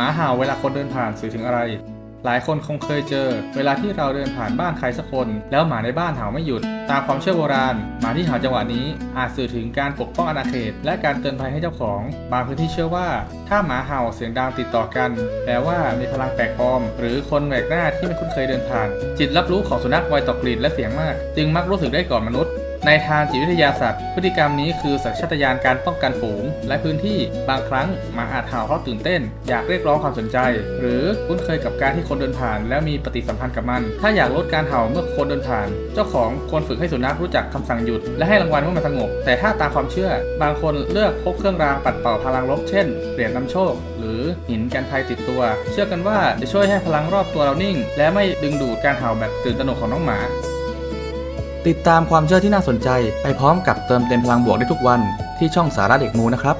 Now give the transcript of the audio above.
หมาเห่าเวลาคนเดินผ่านสื่อถึงอะไร หลายคนคงเคยเจอ เวลาที่เราเดินผ่านบ้านใครสักคน แล้วหมาในบ้านเห่าไม่หยุด ตามความเชื่อโบราณ หมาที่เห่าจังหวะนี้ อาจสื่อถึงการปกป้องอาณาเขต และการเตือนภัยให้เจ้าของ บางพื้นที่เชื่อว่า ถ้าหมาเห่าเสียงดังติดต่อกัน แปลว่ามีพลังแปลกปลอม หรือคนแปลกหน้าที่ไม่คุ้นเคยเดินผ่าน จิตรับรู้ของสุนัขไวต่อกลิ่นและเสียงมาก จึงมักรู้สึกได้ก่อนมนุษย์ ในทางจิตวิทยาศาสตร์ พฤติกรรมนี้คือสัญชาตญาณการป้องกันฝูง และพื้นที่บางครั้งหมาอาจเห่าเพราะตื่นเต้น อยากเรียกร้องความสนใจ หรือคุ้นเคยกับการที่คนเดินผ่าน แล้วมีปฏิสัมพันธ์กับมัน ถ้าอยากลดการเห่าเมื่อคนเดินผ่าน เจ้าของควรฝึกให้สุนัขรู้จักคำสั่งหยุด และให้รางวัลเมื่อมันสงบ แต่ถ้าตามความเชื่อ บางคนเลือกพกเครื่องรางปัดเป่าพลังลบเช่นเหรียญนำโชค หรือหินกันภัยติดตัว เชื่อกันว่าจะช่วยให้พลังรอบตัวเรานิ่ง และไม่ดึงดูดการเห่าแบบตื่นตระหนกของน้องหมา ติดตามความเชื่อที่น่าสนใจ ไปพร้อมกับเติมเต็มพลังบวกได้ทุกวันที่ช่องสาระเด็กมูนะครับ